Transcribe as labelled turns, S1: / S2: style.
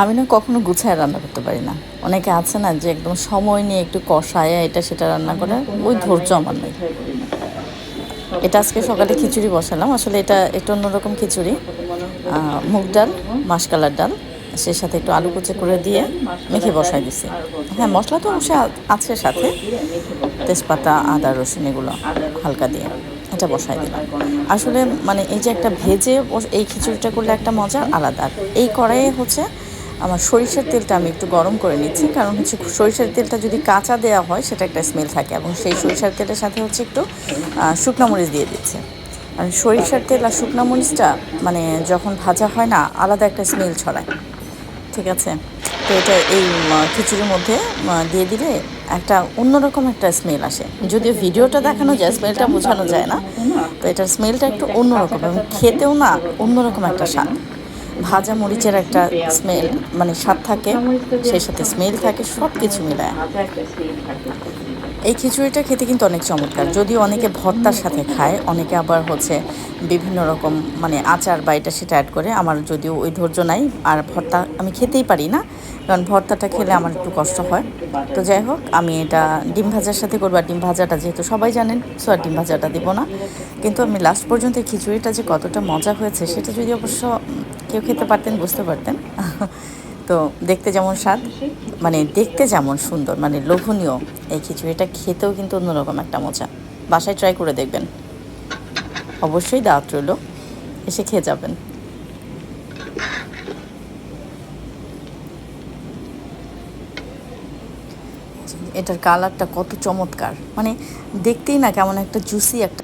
S1: আমি না কখনো গুছায় রান্না করতে পারি না। অনেকে আছে না যে একদম সময় নিয়ে একটু কষায় এটা সেটা রান্না করে, ওই ধৈর্য আমার নেই। এটা আজকে সকালে খিচুড়ি বসালাম। আসলে এটা একটু অন্যরকম খিচুড়ি। মুগ ডাল, মাসকালার ডাল সে সাথে একটু আলু কুচি করে দিয়ে মেখে বসাই দিছি। হ্যাঁ মশলা তো অবশ্যই আছে সাথে। তেজপাতা, আদা, রসুন এগুলো হালকা দিয়ে এটা বসাই দিলাম। আসলে মানে এই যে একটা ভেজে এই খিচুড়িটা করলে একটা মজা আলাদা। এই কড়াইয়ে হচ্ছে আমার সরিষার তেলটা আমি একটু গরম করে নিচ্ছি। কারণ হচ্ছে সরিষার তেলটা যদি কাঁচা দেওয়া হয়, সেটা একটা স্মেল থাকে। এবং সেই সরিষার তেলের সাথে হচ্ছে একটু শুকনো মরিচ দিয়ে দিচ্ছে। আর সরিষার তেল আর শুকনো মরিচটা মানে যখন ভাজা হয় না, আলাদা একটা স্মেল ছড়ায়। ঠিক আছে? তো এটা এই খিচুড়ির মধ্যে দিয়ে দিলে একটা অন্যরকম একটা স্মেল আসে। যদিও ভিডিওটা দেখানো যায় স্মেলটা বোঝানো যায় না। তো এটার স্মেলটা একটু অন্যরকম এবং খেতেও না অন্যরকম একটা স্বাদ। ভাজা মরিচের একটা স্মেল মানে স্বাদ থাকে সেই সাথে স্মেল থাকে সব কিছু মিলায়। এই খিচুড়িটা খেতে কিন্তু অনেক চমৎকার। যদিও অনেকে ভর্তার সাথে খায়, অনেকে আবার হচ্ছে বিভিন্ন রকম মানে আচার বা এটা সেটা অ্যাড করে। আমার যদিও ওই ধৈর্য নাই, আর ভর্তা আমি খেতেই পারি না, কারণ ভর্তাটা খেলে আমার একটু কষ্ট হয়। তো যাই হোক, আমি এটা ডিম ভাজার সাথে করব, আর ডিম ভাজাটা যেহেতু সবাই জানেন সো আর ডিম ভাজাটা দিব না। কিন্তু আমি লাস্ট পর্যন্ত খিচুড়িটা যে কতটা মজা হয়েছে, সেটা যদি অবশ্য কেউ খেতে পারতেন, বুঝতে পারতেন। তো দেখতে যেমন স্বাদ মানে দেখতে যেমন সুন্দর মানে লোভনীয়। এই খিচুড়িটা খেতেও কিন্তু অন্যরকম একটা মজা। বাসায় ট্রাই করে দেখবেন। অবশ্যই দাঁত রইল। এসে খেয়ে যাবেন। এটার কালারটা কত চমৎকার। মানে দেখতেই না কেমন একটা জুসি একটা